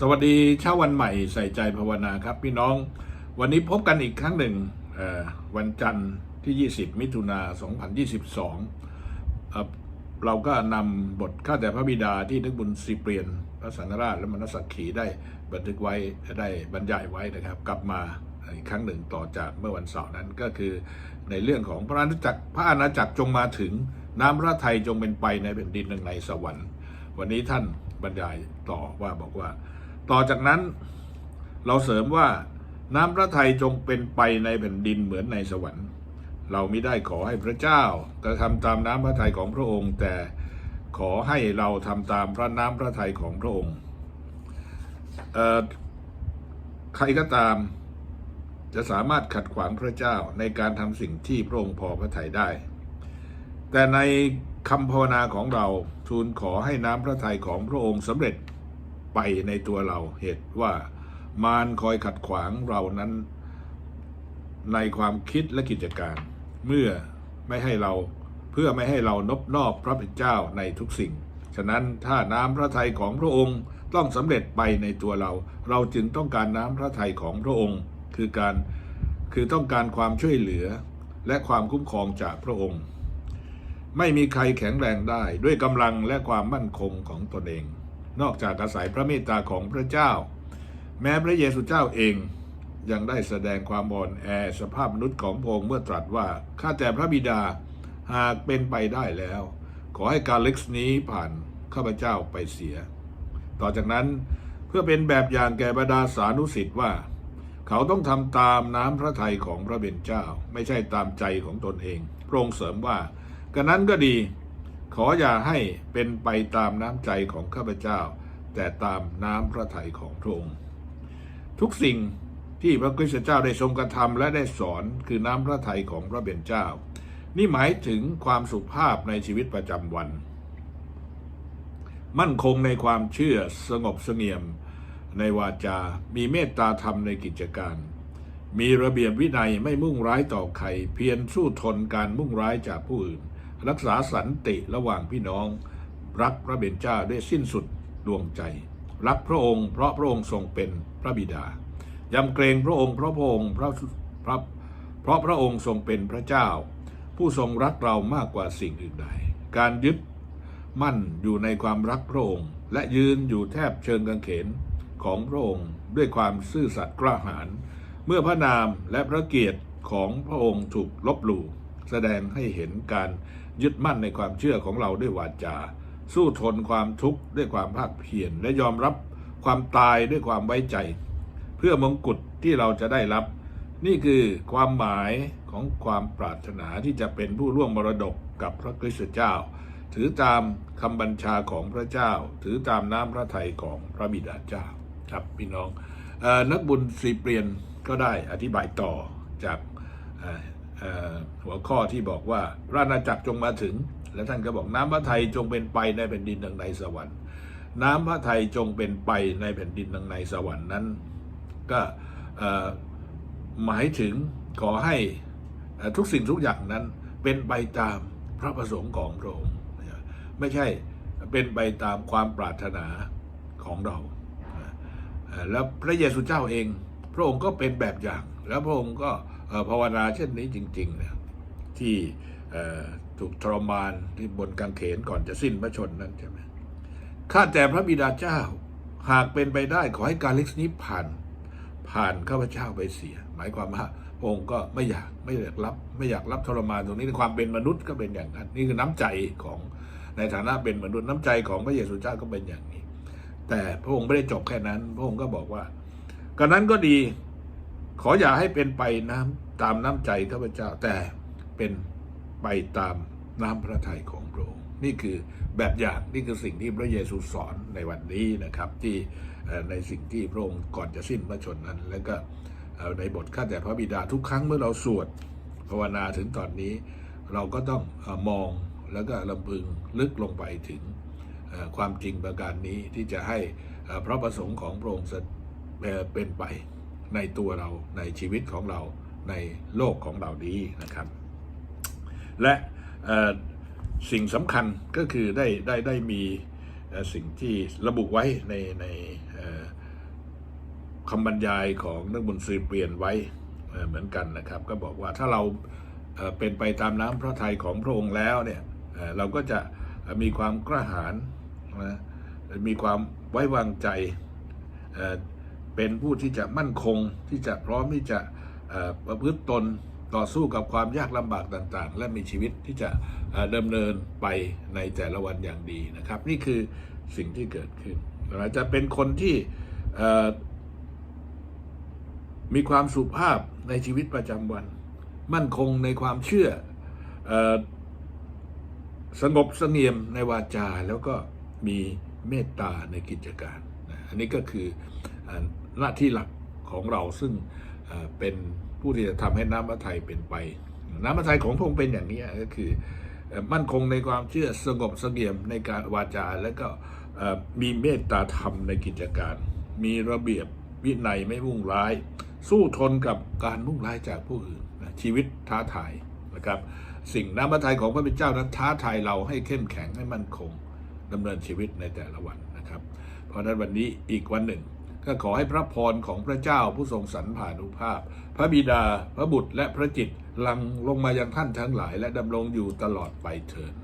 สวัสดีเช้าวันใหม่ใส่ใจภาวนาครับ พี่น้อง วันนี้พบกันอีกครั้งหนึ่งวันจันทร์ที่ 20 มิถุนา 2022เอ่อเราก็นำบทข้าแต่พระบิดาที่นึกบุญสีเปลี่ยน พระสังฆราชและมนสักขีได้บันทึกไว้ได้บรรยายไว้นะครับ กลับมาอีกครั้งหนึ่งต่อจากเมื่อวันเสาร์นั้นก็คือในเรื่องของพระอาณาจักรพระอาณาจักรจงมาถึงน้ำพระทัยจงเป็นไปในแผ่นดินหนึ่งในสวรรค์ วันนี้ท่านบรรยายต่อว่าบอกว่า ต่อจากนั้นเราเสริมว่าน้ำพระทัยจงเป็นไปในแผ่นดินเหมือนในสวรรค์ เราไม่ได้ขอให้พระเจ้ากระทำตามน้ำพระทัยของพระองค์ แต่ขอให้เราทำตามพระน้ำพระทัยของพระองค์ใครก็ตามจะสามารถขัดขวางพระเจ้าในการทำสิ่งที่พระองค์พอพระทัยได้ แต่ในคำภาวนาของเราทูลขอให้น้ำพระทัยของพระองค์สำเร็จ ไปในตัวเราเหตุว่ามารคอยขัดขวางเรานั้น ในความคิดและกิจการ เมื่อไม่ให้เราเพื่อไม่ให้เรานบนอบพระเป็นเจ้าในทุกสิ่ง ฉะนั้นถ้าน้ำพระทัยของพระองค์ต้องสำเร็จไปในตัวเรา เราจึงต้องการน้ำพระทัยของพระองค์ คือการคือต้องการความช่วยเหลือและความคุ้มครองจากพระองค์ ไม่มีใครแข็งแรงได้ด้วยกำลังและความมั่นคงของตนเอง นอกจากอาศัยพระเมตตาของพระเจ้า แม้พระเยซูเจ้าเองยังได้แสดงความอ่อนแอสภาพมนุษย์ของพระองค์เมื่อตรัสว่าข้าแต่พระบิดาหากเป็นไปได้แล้ว ขอให้การเล็กนี้ผ่านข้าพเจ้าไปเสีย ต่อจากนั้นเพื่อเป็นแบบอย่างแก่บรรดาสานุสิทธิ์ว่า เขาต้องทำตามน้ำพระทัยของพระเบญเจ้า ไม่ใช่ตามใจของตนเอง พระองค์เสริมว่ากันนั้นก็ดี ขออย่าให้เป็นไปตามน้ำใจของข้าพเจ้า แต่ตามน้ำพระทัยของพระองค์ทุกสิ่งที่พระคริสตเจ้าได้ทรงกระทำและได้สอนคือน้ำพระทัยของพระเบญเจ้า นี่หมายถึงความสุภาพในชีวิตประจำวัน มั่นคงในความเชื่อสงบเสงี่ยม ในวาจา มีเมตตาธรรมในกิจการ มีระเบียบวินัยไม่มุ่งร้ายต่อใคร เพียรสู้ทนการมุ่งร้ายจากผู้อื่น รักษาสันติระหว่างพี่น้อง รักพระเบญจ้าด้วยสิ้นสุดดวงใจ รักพระองค์เพราะพระองค์ทรงเป็นพระบิดายำเกรงพระองค์เพราะพระองค์พระพระเพราะพระองค์ทรงเป็นพระเจ้า ผู้ทรงรักเรามากกว่าสิ่งอื่นใด การยึดมั่นอยู่ในความรักพระองค์ และยืนอยู่แทบเชิงกางเขนของพระองค์ด้วยความซื่อสัตย์กล้าหาญเมื่อพระนามและพระเกียรติของพระองค์ถูกลบหลู่แสดงให้เห็นการ ยึดมั่นในความเชื่อของเราด้วยวาจา สู้ทนความทุกข์ด้วยความภาคเพียรและยอมรับความตายด้วยความไว้ใจ เพื่อมงกุฎที่เราจะได้รับ นี่คือความหมายของความปรารถนาที่จะเป็นผู้ร่วมมรดกกับพระคริสต์เจ้า ถือตามคำบัญชาของพระเจ้า ถือตามน้ำพระทัยของพระบิดาเจ้าครับพี่น้องออนักบุญสีเปลี่ยนก็ได้อธิบายต่อจากอ หัวข้อที่บอกว่าระอาณาจักรจงมาถึง และท่านก็บอกน้ำพระทัยจงเป็นไปในแผ่นดินดังในสวรรค์ น้ำพระทัยจงเป็นไปในแผ่นดินดังในสวรรค์นั้น ก็หมายถึงขอให้ทุกสิ่งทุกอย่างนั้นเป็นไปตามพระประสงค์ของพระองค์ไม่ใช่เป็นไปตามความปรารถนาของเรา แล้วพระเยซูเจ้าเอง พระองค์ก็เป็นแบบอย่าง แล้วพระองค์ก็ ภาวนาเช่นนี้จริงๆนะที่เอ่อถูกทรมานที่บนกางเขนก่อนจะสิ้นพระชนนั้นใช่ไหมข้าแต่พระบิดาเจ้า หากเป็นไปได้ขอให้การเล็กนี้ผ่าน ผ่านข้าพเจ้าไปเสีย หมายความว่าพระองค์ก็ไม่อยากไม่อยากรับ ไม่อยากรับทรมานตรงนี้ในความเป็นมนุษย์ก็เป็นอย่างนั้น นี่คือน้ำใจของในฐานะเป็นมนุษย์น้ำใจของพระเยซูเจ้าก็เป็นอย่างนี้ แต่พระองค์ไม่ได้จบแค่นั้น พระองค์ก็บอกว่าก็นั้นก็ดี ขออย่าให้เป็นไปน้ำตามน้ำใจข้าพเจ้าแต่เป็นไปตามน้ำพระทัยของพระองค์นี่คือแบบอย่างนี่คือสิ่งที่พระเยซูสอนในวันนี้นะครับ ที่ในสิ่งที่พระองค์ก่อนจะสิ้นพระชนนั้น แล้วก็ในบทข้าแต่พระบิดาทุกครั้งเมื่อเราสวดภาวนาถึงตอนนี้ เราก็ต้องมองแล้วก็ลำพึงลึกลงไปถึงความจริงประการนี้ที่จะให้พระประสงค์ของพระองค์เป็นไป ในตัวเราในชีวิตของเราในโลกของเรานี้นะครับ และสิ่งสำคัญก็คือได้ได้ได้มีสิ่งที่ระบุไว้ในในคำบรรยายของนักบุญซือเปลี่ยนไว้เหมือนกันนะครับ ก็บอกว่าถ้าเราเป็นไปตามน้ำพระทัยของพระองค์แล้วเนี่ยเอ่อเราก็จะมีความกระหายนะมีความไว้วางใจ เป็นผู้ที่จะมั่นคงที่จะพร้อมที่จะประพฤติตนต่อสู้กับความยากลำบากต่างๆ และมีชีวิตที่จะเอ่อดำเนินไปในแต่ละวันอย่างดีนะครับ นี่คือสิ่งที่เกิดขึ้นอาจจะเป็นคนที่มีความสุภาพในชีวิตประจำวัน มั่นคงในความเชื่ออสงบเสงี่ยมในวาจาแล้วก็มีเมตตาในกิจการ อันนี้ก็คือ หน้าที่หลักของเราซึ่งเป็นผู้ที่จะทำให้น้ำพระทัยเป็นไป น้ำพระทัยของพระองค์เป็นอย่างนี้ก็คือ มั่นคงในความเชื่อสงบเสงี่ยมในการวาจา แล้วก็มีเมตตาธรรมในกิจการ มีระเบียบวินัยไม่มุ่งร้าย สู้ทนกับการมุ่งร้ายจากผู้อื่นชีวิตท้าทายนะครับสิ่งน้ำพระทัยของพระเป็นเจ้านั้นท้าทายเราให้เข้มแข็งให้มั่นคงดำเนินชีวิตในแต่ละวันนะครับ เพราะนั้นวันนี้อีกวันหนึ่ง ก็ขอให้พระพรของพระเจ้าผู้ทรงสรรผ่านุภาพ พระบิดา พระบุตรและพระจิตรลังลงมายังท่านทั้งหลาย และดำรงอยู่ตลอดไปเถิด